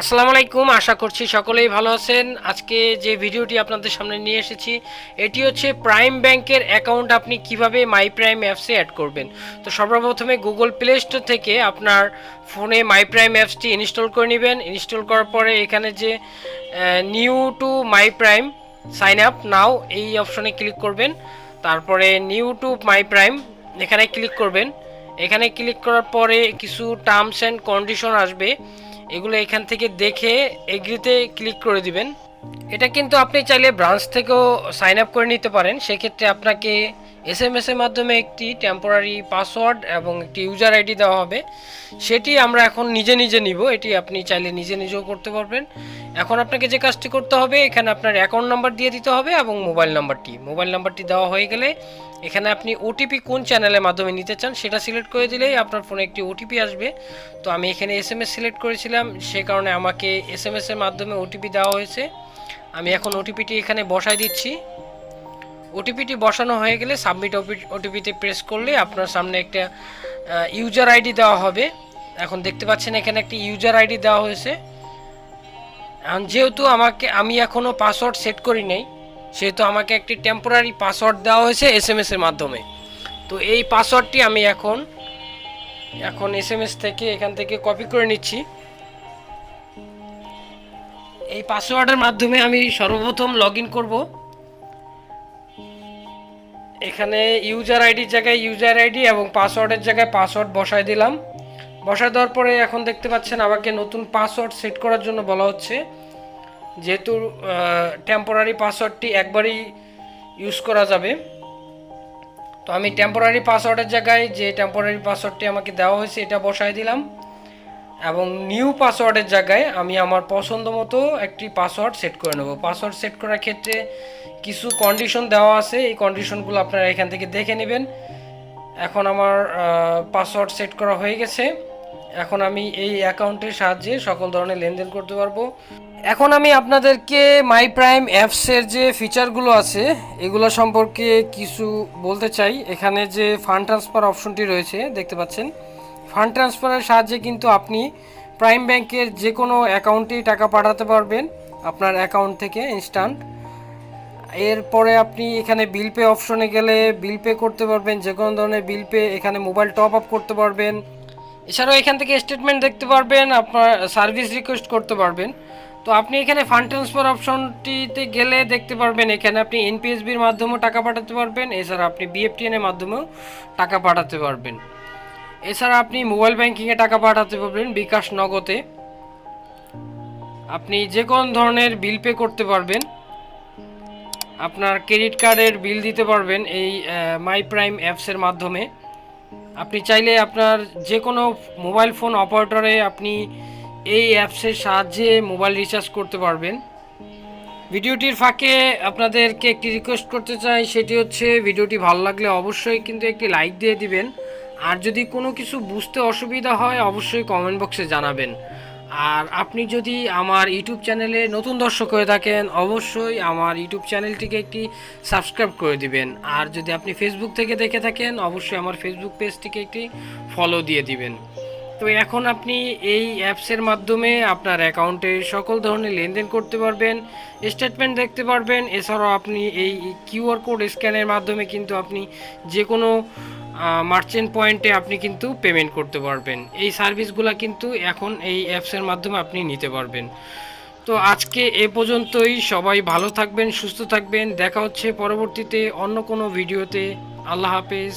আসসালামু আলাইকুম, আশা করছি সকলেই ভালো আছেন। আজকে যে ভিডিওটি আপনাদের সামনে নিয়ে এসেছি, এটি হচ্ছে প্রাইম ব্যাংকের অ্যাকাউন্ট আপনি কীভাবে মাই প্রাইম অ্যাপসে অ্যাড করবেন। তো সর্বপ্রথমে গুগল প্লে স্টোর থেকে আপনার ফোনে মাই প্রাইম অ্যাপসটি ইনস্টল করে নেবেন। ইনস্টল করার পরে এখানে যে new to my Prime sign up now এই অপশনে ক্লিক করবেন। তারপরে নিউ টু মাই প্রাইম এখানে ক্লিক করবেন। এখানে ক্লিক করার পরে কিছু টার্মস অ্যান্ড কন্ডিশন আসবে। এগুলো এখান থেকে দেখে এগ্রিতে ক্লিক করে দিবেন। এটা কিন্তু আপনি চাইলে ব্রাঞ্চ থেকেও সাইন আপ করে নিতে পারেন। সেক্ষেত্রে আপনাকে এস এম এস এর মাধ্যমে একটি টেম্পোরারি পাসওয়ার্ড এবং একটি ইউজার আইডি দেওয়া হবে। সেটি আমরা এখন নিজে নিজে নিব। এটি আপনি চাইলে নিজে নিজেও করতে পারবেন। এখন আপনাকে যে কাজটি করতে হবে, এখানে আপনার অ্যাকাউন্ট নাম্বার দিয়ে দিতে হবে এবং মোবাইল নাম্বারটি মোবাইল নাম্বারটি দেওয়া হয়ে গেলে এখানে আপনি ওটিপি কোন চ্যানেলের মাধ্যমে নিতে চান সেটা সিলেক্ট করে দিলেই আপনার ফোনে একটি ওটিপি আসবে। তো আমি এখানে এস এম এস সিলেক্ট করেছিলাম। সে কারণে আমাকে এস এম এস এর মাধ্যমে ওটিপি দেওয়া হয়েছে। আমি এখন ওটিপিটি এখানে বসাই দিচ্ছি। ওটিপিটি বসানো হয়ে গেলে সাবমিট ওটিপিতে প্রেস করলে আপনার সামনে একটা ইউজার আইডি দেওয়া হবে। এখন দেখতে পাচ্ছেন এখানে একটি ইউজার আইডি দেওয়া হয়েছে। যেহেতু আমাকে, আমি এখনও পাসওয়ার্ড সেট করি নাই, সেহেতু আমাকে একটি টেম্পোরারি পাসওয়ার্ড দেওয়া হয়েছে এস এম এর মাধ্যমে। তো এই পাসওয়ার্ডটি আমি এখন এখন এস এম এস থেকে এখান থেকে কপি করে নিচ্ছি। এই পাসওয়ার্ডের মাধ্যমে আমি সর্বপ্রথম লগ ইন করব। এখানে ইউজার আইডির জায়গায় ইউজার আইডি এবং পাসওয়ার্ডের জায়গায় পাসওয়ার্ড বসায় দিলাম। বসায় দেওয়ার পরে এখন দেখতে পাচ্ছেন আমাকে নতুন পাসওয়ার্ড সেট করার জন্য বলা হচ্ছে। যেহেতু টেম্পোরারি পাসওয়ার্ডটি একবারই ইউজ করা যাবে। তো আমি টেম্পোরারি পাসওয়ার্ডের জায়গায় যে টেম্পোরারি পাসওয়ার্ডটি আমাকে দেওয়া হয়েছে, এটা বসায় দিলাম। এবং নিউ পাসওয়ার্ডের জায়গায় আমি আমার পছন্দ মতো একটি পাসওয়ার্ড সেট করে নেব। পাসওয়ার্ড সেট করার ক্ষেত্রে কিছু কন্ডিশন দেওয়া আছে। এই কন্ডিশনগুলো আপনারা এখান থেকে দেখে নেবেন। এখন আমার পাসওয়ার্ড সেট করা হয়ে গেছে। এখন আমি এই অ্যাকাউন্টের সাহায্যে সকল ধরনের লেনদেন করতে পারব। এখন আমি আপনাদেরকে মাই প্রাইম অ্যাপসের যে ফিচারগুলো আছে, এগুলো সম্পর্কে কিছু বলতে চাই। এখানে যে ফান্ড ট্রান্সফার অপশনটি রয়েছে, দেখতে পাচ্ছেন। ফান্ড ট্রান্সফারের সাহায্যে কিন্তু আপনি প্রাইম ব্যাংকের যে কোনো অ্যাকাউন্টেই টাকা পাঠাতে পারবেন, আপনার অ্যাকাউন্ট থেকে ইনস্ট্যান্ট এরপরে আপনি এখানে বিল পে অপশনে গেলে বিল পে করতে পারবেন যে কোনো ধরনের বিল পে এখানে মোবাইল টপ আপ করতে পারবেন। এছাড়াও এখান থেকে স্টেটমেন্ট দেখতে পারবেন, আপনার সার্ভিস রিকোয়েস্ট করতে পারবেন। তো আপনি এখানে ফান্ড ট্রান্সফার অপশনটিতে গেলে দেখতে পারবেন, এখানে আপনি এনপিএসবির মাধ্যমেও টাকা পাঠাতে পারবেন, এছাড়া আপনি বিএফটিএন এর মাধ্যমেও টাকা পাঠাতে পারবেন। এছাড়া আপনি মোবাইল ব্যাংকিংয়ে টাকা পাঠাতে পারবেন বিকাশ নগদে। আপনি যে কোনো ধরনের বিল পে করতে পারবেন। আপনার ক্রেডিট কার্ডের বিল দিতে পারবেন এই মাই প্রাইম অ্যাপসের মাধ্যমে। আপনি চাইলে আপনার যে কোনো মোবাইল ফোন অপারেটরে আপনি এই অ্যাপসের সাহায্যে মোবাইল রিচার্জ করতে পারবেন। ভিডিওটির ফাঁকে আপনাদেরকে একটি রিকোয়েস্ট করতে চাই, সেটি হচ্ছে, ভিডিওটি ভালো লাগলে অবশ্যই কিন্তু একটি লাইক দিয়ে দিবেন। আর যদি কোনো কিছু বুঝতে অসুবিধা হয়, অবশ্যই কমেন্ট বক্সে জানাবেন। আর আপনি যদি আমার ইউটিউব চ্যানেলে নতুন দর্শক হয়ে থাকেন, অবশ্যই আমার ইউটিউব চ্যানেলটিকে একটি সাবস্ক্রাইব করে দিবেন। আর যদি আপনি ফেসবুক থেকে দেখে থাকেন, অবশ্যই আমার ফেসবুক পেজটিকে একটি ফলো দিয়ে দিবেন। তো এখন আপনি এই অ্যাপসের মাধ্যমে আপনার অ্যাকাউন্টে সকল ধরনের লেনদেন করতে পারবেন স্টেটমেন্ট দেখতে পারবেন। এছাড়াও আপনি এই কিউআর কোড স্ক্যানের মাধ্যমে কিন্তু আপনি যে কোনো মার্চেন্ট পয়েন্টে আপনি কিন্তু পেমেন্ট করতে পারবেন। এই সার্ভিসগুলো কিন্তু এখন এই অ্যাপসের মাধ্যমে আপনি নিতে পারবেন। তো আজকে এ পর্যন্তই। সবাই ভালো থাকবেন, সুস্থ থাকবেন। দেখা হচ্ছে পরবর্তীতে অন্য কোনো ভিডিওতে আল্লাহ হাফেজ।